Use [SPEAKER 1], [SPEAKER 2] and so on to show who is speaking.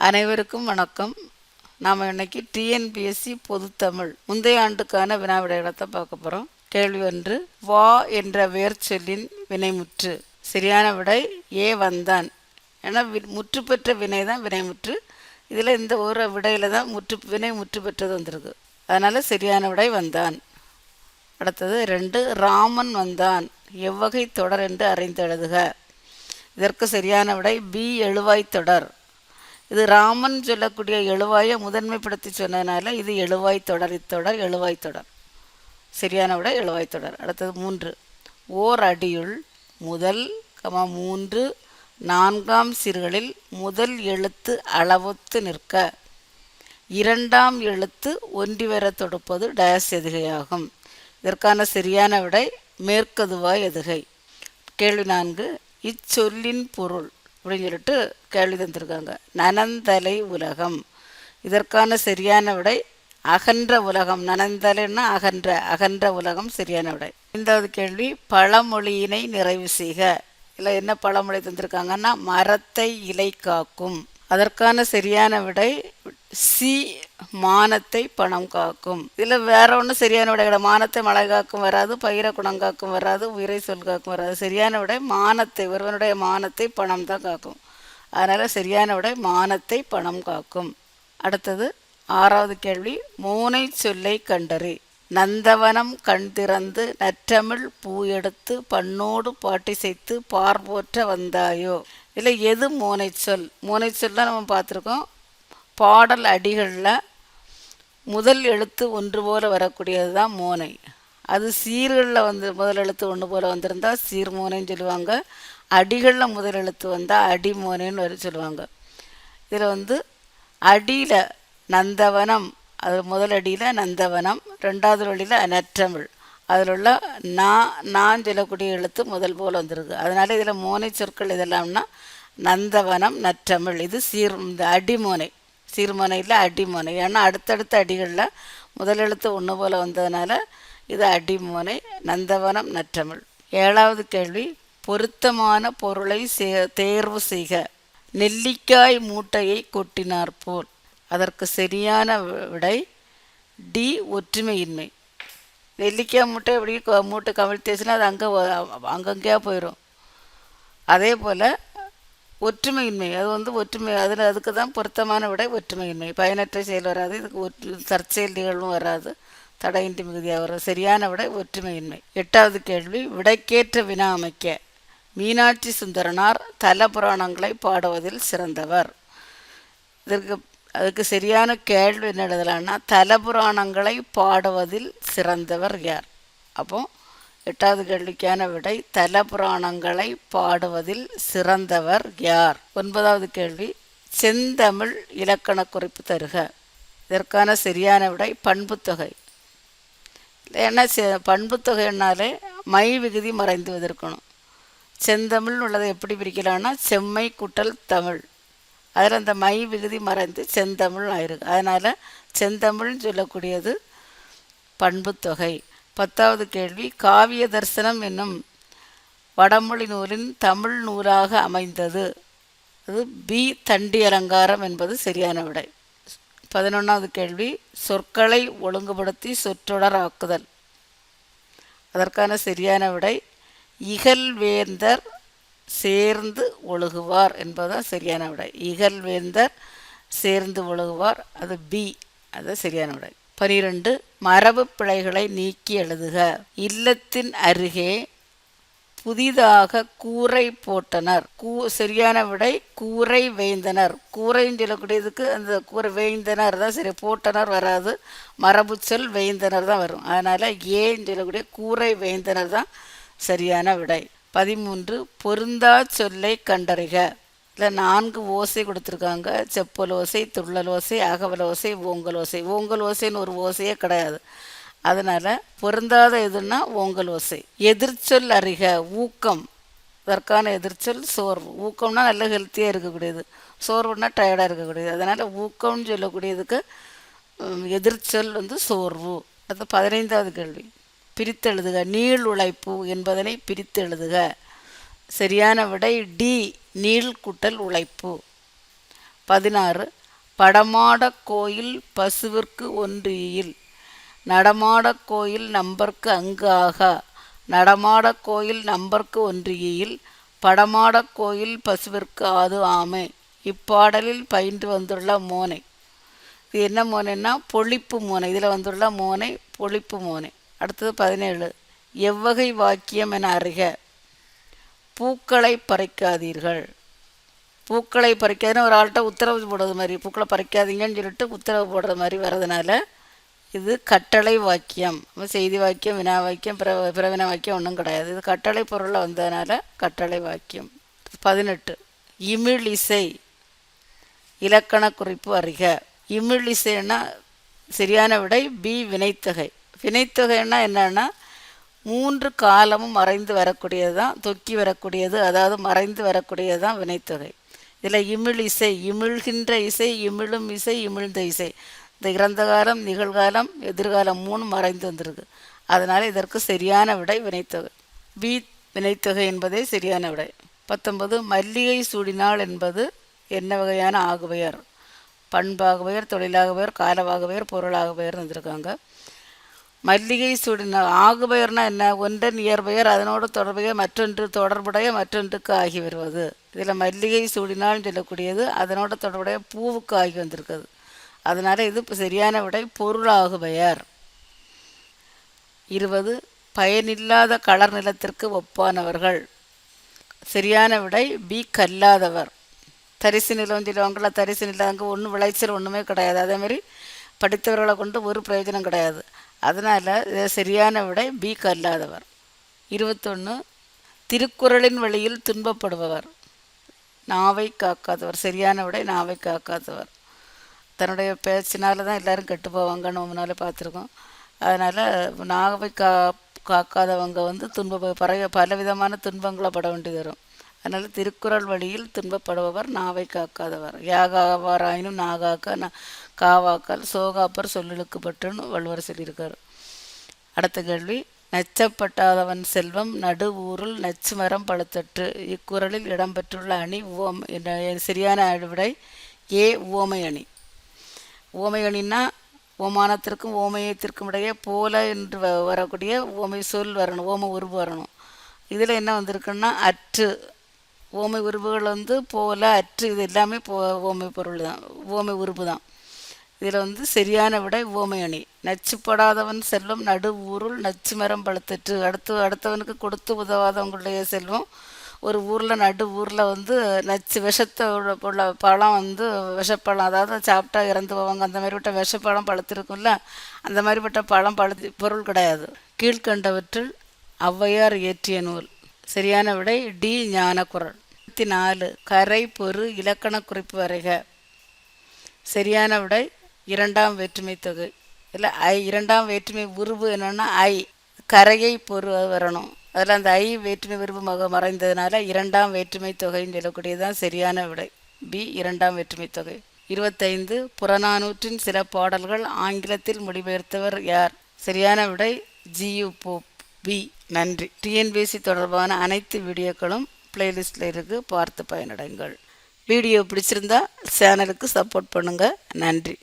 [SPEAKER 1] அனைவருக்கும் வணக்கம். நாம் இன்னைக்கு டிஎன்பிஎஸ்சி பொதுத்தமிழ் முந்தைய ஆண்டுக்கான வினா விடைகளை பார்க்க போகிறோம் கேள்வி ஒன்று வா என்ற வேர்ச்சொல்லின் வினைமுற்று. சரியான விடை ஏ வந்தான். ஏன்னா வி- முற்று பெற்ற வினை தான் வினைமுற்று. இதில் இந்த ஒரு விடையில் தான் முற்று வினை முற்று பெற்றது வந்திருக்கு. அதனால் சரியான விடை வந்தான். அடுத்தது ரெண்டு ராமன் வந்தான். எவ்வகை தொடர் என்று அறிந்தெழுதுக இதற்கு சரியான விடை பி எழுவாய் தொடர் இது ராமன் சொல்லக்கூடிய எழுவாயை முதன்மைப்படுத்தி சொன்னதுனால இது எழுவாய் தொடர் இத்தொடர் எழுவாய் தொடர். சரியான விட எழுவாய் தொடர். அடுத்தது மூன்று. ஓர் அடியுள் முதல் கமா மூன்று நான்காம் சீர்களில் முதல் எழுத்து அளவுத்து நிற்க. இரண்டாம் எழுத்து ஒன்றி வர தொடுப்பது டயஸ் எதுகையாகும். இதற்கான சரியான விடை மேற்கதுவாய் எதுகை. கேள்வி நான்கு. இச்சொல்லின் பொருள். அப்படின்னு சொல்லிட்டு கேள்வி தந்திருக்காங்க. நனந்தலை உலகம். இதற்கான சரியான விடை அகன்ற உலகம். நனந்தலைன்னா அகன்ற அகன்ற உலகம் சரியான விடை. ஐந்தாவது கேள்வி பழமொழியினை நிறைவு செய்க. இல்லை என்ன பழமொழி தந்திருக்காங்கன்னா மரத்தை இலை காக்கும். அதற்கான சரியான விடை சி மானத்தை பணம் காக்கும். இதில் வேற ஒன்றும் சரியான விட கிடையாது. மானத்தை மழை காக்கும் வராது பயிரை குணம் காக்கும் வராது உயிரை சொல் காக்கும் வராது. சரியான விட மானத்தை ஒருவனுடைய மானத்தை பணம் தான் காக்கும். அதனால் சரியான விட மானத்தை பணம் காக்கும். அடுத்தது ஆறாவது கேள்வி மூனை சொல்லை கண்டறி. நந்தவனம் கண் திறந்து நற்றமிழ் பூ எடுத்து பண்ணோடு பாட்டிசைத்து பார்போற்ற வந்தாயோ? இதில் எது மோனை சொல்? மோனை சொல் தான் நம்ம பார்த்துருக்கோம். பாடல் அடிகளில் முதல் எழுத்து ஒன்று போல வரக்கூடியது தான் மோனை. அது சீர்களில் வந்து முதல் எழுத்து ஒன்று போல் வந்திருந்தால் சீர்மோனைன்னு சொல்லுவாங்க. அடிகளில் முதல் எழுத்து வந்தால் அடிமோனைன்னு வர சொல்லுவாங்க. இதில் வந்து அடியில் நந்தவனம் அது முதல் அடியில் நந்தவனம் ரெண்டாவது வழியில் நற்றமிழ். அதில் உள்ள நான் நான் சொல்லக்கூடிய எழுத்து முதல் போல் வந்திருக்கு. அதனால் இதில் மோனை சொற்கள் இதெல்லாம்னா நந்தவனம் நற்றமிழ். இது சீர் இந்த அடிமோனை சீர்மோனையில் அடிமோனை. ஏன்னா அடுத்தடுத்த அடிகளில் முதல் எழுத்து ஒன்று போல் வந்ததுனால இது அடிமோனை நந்தவனம் நற்றமிழ். ஏழாவது கேள்வி பொருத்தமான பொருளை சே- தேர்வு செய்க. நெல்லிக்காய் மூட்டையை கொட்டினார் போல். அதற்கு சரியான விடை டி ஒற்றுமையின்மை. நெல்லிக்காய் மூட்டை எப்படி மூட்டை கவிழ்த்தேச்சுன்னா அது அங்கே அங்கங்கேயா போயிடும் அதே போல் ஒற்றுமையின்மை. அது வந்து ஒற்றுமை. அதில் அதுக்கு தான் பொருத்தமான விடை ஒற்றுமையின்மை. பயனற்ற செயல் வராது. இதுக்கு ஒற்று தற்செயல் நிகழ்வும் வராது. தடையின்றி மிகுதியாக வரும். சரியான விடை ஒற்றுமையின்மை. எட்டாவது கேள்வி விடைக்கேற்ற வினா அமைக்க. மீனாட்சி சுந்தரனார் தல புராணங்களை பாடுவதில் சிறந்தவர். இதற்கு அதுக்கு சரியான கேள்வி என்ன தல புராணங்களை பாடுவதில் சிறந்தவர் யார்? அப்போது எட்டாவது கேள்விக்கான விடை தல புராணங்களை பாடுவதில் சிறந்தவர் யார்? ஒன்பதாவது கேள்வி செந்தமிழ் இலக்கண குறிப்பு தருக. இதற்கான சரியான விடை பண்புத்தொகை. ஏன்னா செ- பண்புத்தொகைன்னாலே மை விகுதி மறைந்து வந்திருக்கணும். செந்தமிழ் உள்ளதை எப்படி பிரிக்கலாம்னா செம்மை குட்டல் தமிழ். அதில் அந்த மை விகுதி மறைந்து செந்தமிழ் ஆயிருக்கு. அதனால் செந்தமிழ்னு சொல்லக்கூடியது பண்புத்தொகை. பத்தாவது கேள்வி காவிய தரிசனம் என்னும் வடமொழி நூலின் தமிழ் நூலாக அமைந்தது. அது பி தண்டி அலங்காரம் என்பது சரியான விடை. பதினொன்றாவது கேள்வி சொற்களை ஒழுங்குபடுத்தி சொற்றொடர் ஆக்குதல். அதற்கான சரியான விடை இகழ்வேந்தர் சேர்ந்து ஒழுகுவார் என்பதுதான் சரியான விடை. இகழ்வேந்தர் சேர்ந்து ஒழுகுவார் அது பி அது சரியான விடை. பனிரெண்டு மரபு பிழைகளை நீக்கி எழுதுக. இல்லத்தின் அருகே புதிதாக கூரை போட்டனர். கூ சரியான விடை கூரை வேய்ந்தனர் கூரைன்னு சொல்லக்கூடியதுக்கு அந்த கூரை வேய்ந்தனர் தான் சரி போட்டனர் வராது. மரபு சொல் வேய்ந்தனர் தான் வரும். அதனால் ஏன்னு சொல்லக்கூடிய கூரை வேய்ந்தனர் தான் சரியான விடை. பதிமூன்று பொருந்தா சொல்லை கண்டறிக. இதில் நான்கு ஓசை கொடுத்துருக்காங்க. செப்பல் ஓசை துள்ளல் ஓசை அகவல் ஓசை ஓங்கல் ஓசை. ஓங்கல் ஓசைன்னு ஒரு ஓசையே கிடையாது. அதனால் பொருந்தாத எதுன்னா ஓங்கல் ஓசை. எதிர்ச்சொல் அறிக ஊக்கம். இதற்கான எதிர்ச்சொல் சோர்வு. ஊக்கம்னா நல்ல ஹெல்த்தியாக இருக்கக்கூடியது. சோர்வுனா டயர்டாக இருக்கக்கூடியது. அதனால் ஊக்கம்னு சொல்லக்கூடியதுக்கு எதிர்ச்சொல் வந்து சோர்வு. அது பதினைந்தாவது கேள்வி. பிரித்தெழுதுக. நீள் உழைப்பு என்பதனை பிரித்தெழுதுக. சரியான விடை டி. நீள்குட்டல் உழைப்பு. பதினாறு படமாடக் கோயில் பசுவிற்கு ஒன்றியில். நடமாட கோயில் நம்பர்க்கு அங்கு ஆகா. நடமாடக் கோயில் நம்பர்க்கு ஒன்றியில் படமாட கோயில் பசுவிற்கு ஆது ஆமை. இப்பாடலில் பயின்று வந்துள்ள மோனை. இது என்ன மோனைன்னா பொழிப்பு மோனை. இதில் வந்துள்ள மோனை பொழிப்பு மோனை. அடுத்தது பதினேழு எவ்வகை வாக்கியம் என அறிக. பூக்களை பறிக்காதீர்கள். பூக்களை பறிக்காதுன்னு ஒரு ஆள்கிட்ட உத்தரவு போடுறது மாதிரி பூக்களை பறிக்காதீங்கன்னு சொல்லிட்டு உத்தரவு போடுற மாதிரி வர்றதுனால இது கட்டளை வாக்கியம். செய்தி வாக்கியம் வினா வாக்கியம் பிற பிறவினா வாக்கியம் ஒன்றும் கிடையாது. இது கட்டளை பொருளில் வந்ததுனால கட்டளை வாக்கியம். பதினெட்டு. இமிழ் இசை. இலக்கண குறிப்பு அறிக. இமிழ் இசைன்னா சரியான விடை பி வினைத்தொகை. வினைத்தொகைன்னா என்னன்னா மூன்று காலமும் மறைந்து வரக்கூடியது தான் தொக்கி வரக்கூடியது அதாவது மறைந்து வரக்கூடியது தான் வினைத்தொகை. இதில் இமிழ் இசை இமிழ்கின்ற இசை இமிழும் இசை இமிழ்ந்த இசை. இந்த இறந்த காலம் நிகழ்காலம் எதிர்காலம் மூணு மறைந்து வந்திருக்கு. அதனால் இதற்கு சரியான விடை வினைத்தொகை. பி வினைத்தொகை என்பதே சரியான விடை. பத்தொன்பது மல்லிகை சூடினாள் என்பது என்ன வகையான ஆகுபெயர்? பண்பாகுபெயர் தொழிலாகுபெயர் காலவாகுபெயர் பொருளாகுபெயர் வந்திருக்காங்க. மல்லிகை சுடின ஆகுபெயர்னா என்ன? ஒன்றன் இயற்பெயர் அதனோடு தொடர்புடைய மற்றொன்று தொடர்புடைய மற்றொன்றுக்கு ஆகி வருவது. இதில் மல்லிகை சுடினால்னு சொல்லக்கூடியது அதனோட தொடர்புடைய பூவுக்கு ஆகி வந்திருக்குது அதனால் இது இப்போ சரியான விடை பொருளாகுபெயர் இருபது பயனில்லாத களர் நிலத்திற்கு ஒப்பானவர்கள். சரியான விடை பி கல்லாதவர். தரிசு நிலம் சொல்லுவாங்கள தரிசு நிலம் அங்கே ஒன்றும் விளைச்சல் ஒன்றுமே கிடையாது. அதேமாரி படித்தவர்களை கொண்டு ஒரு பிரயோஜனம் கிடையாது. அதனால் சரியான விடை பி கல்லாதவர் இருபத்தொன்று திருக்குறளின் வழியில் துன்பப்படுபவர். நாவை காக்காதவர். சரியான விடை நாவை காக்காதவர். தன்னுடைய பேச்சினால தான் எல்லாரும் கெட்டு போவாங்கன்னு நம்ம பார்த்துருக்கோம். அதனால் நாவை கா காக்காதவங்க வந்து துன்ப பல பலவிதமான துன்பங்களை பட வேண்டி வரும். அதனால் திருக்குறள் வழியில் துன்பப்படுபவர் நாவை காக்காதவர். யாகாவாராயினும் நாகாக்க நா காவாக்கால் சோகாப்பர் சொல்லிழுக்கு வள்ளுவர் சொல்லியிருக்கார். அடுத்த கேள்வி நச்சப்பட்டாதவன் செல்வம் நடு ஊருள் நச்சு மரம் பழுத்தற்று இக்குறளில் இடம்பெற்றுள்ள அணி ஓம் என்ற சரியான விடை ஏ ஓமை அணி. ஓமை அணின்னா ஓமானத்திற்கும் ஓமயத்திற்கும் இடையே போல என்று வரக்கூடிய ஓமை சொல் வரணும் ஓம உருவு வரணும். இதில் என்ன வந்திருக்குன்னா அற்று ஓமை உருவுகள் வந்து போல அற்று இது எல்லாமே போ ஓமை பொருள் தான். ஓமை உறுப்பு தான். இதில் வந்து சரியான விடை ஓமை அணி. நச்சுப்படாதவன் செல்வம் நடு ஊருள் நச்சு மரம் பழுத்தற்று. அடுத்து அடுத்தவனுக்கு கொடுத்து உதவாதவங்களுடைய செல்வம். ஒரு ஊரில் நடு ஊரில் வந்து நச்சு விஷத்தை உள்ள பழம் வந்து விஷப்பழம். அதாவது சாப்பிட்டா இறந்து போவாங்க அந்த மாதிரிப்பட்ட விஷப்பழம் பழுத்திருக்கும்ல அந்த மாதிரிப்பட்ட பழம் பழுத்து பொருள் கிடையாது. கீழ்கண்டவற்றில் ஔவையார் இயற்றிய நூல். சரியான விடை டி ஞானக்குரல். இருபத்தி நாலு கரை பொரு இலக்கண குறிப்பு வரைக. சரியான விடை இரண்டாம் வேற்றுமை தொகை. இல்லை ஐ இரண்டாம் வேற்றுமை உருவு என்னன்னா ஐ. கரையை பொரு வரணும். அதில் அந்த ஐ வேற்றுமை உருவு மக மறைந்ததுனால இரண்டாம் வேற்றுமை தொகைன்னு சொல்லக்கூடியதுதான் சரியான விடை பி இரண்டாம் வேற்றுமை தொகை. இருபத்தைந்து புறநானூற்றின் சில பாடல்கள் ஆங்கிலத்தில் மொழிபெயர்த்தவர் யார்? சரியான விடை ஜியு போப் பி நன்றி. டிஎன்பிஎஸ்சி தொடர்பான அனைத்து வீடியோக்களும் பிளேலிஸ்டில் இருக்குது பார்த்து பயனடைங்கள். வீடியோ பிடிச்சிருந்தா சேனலுக்கு சப்போர்ட் பண்ணுங்கள் நன்றி.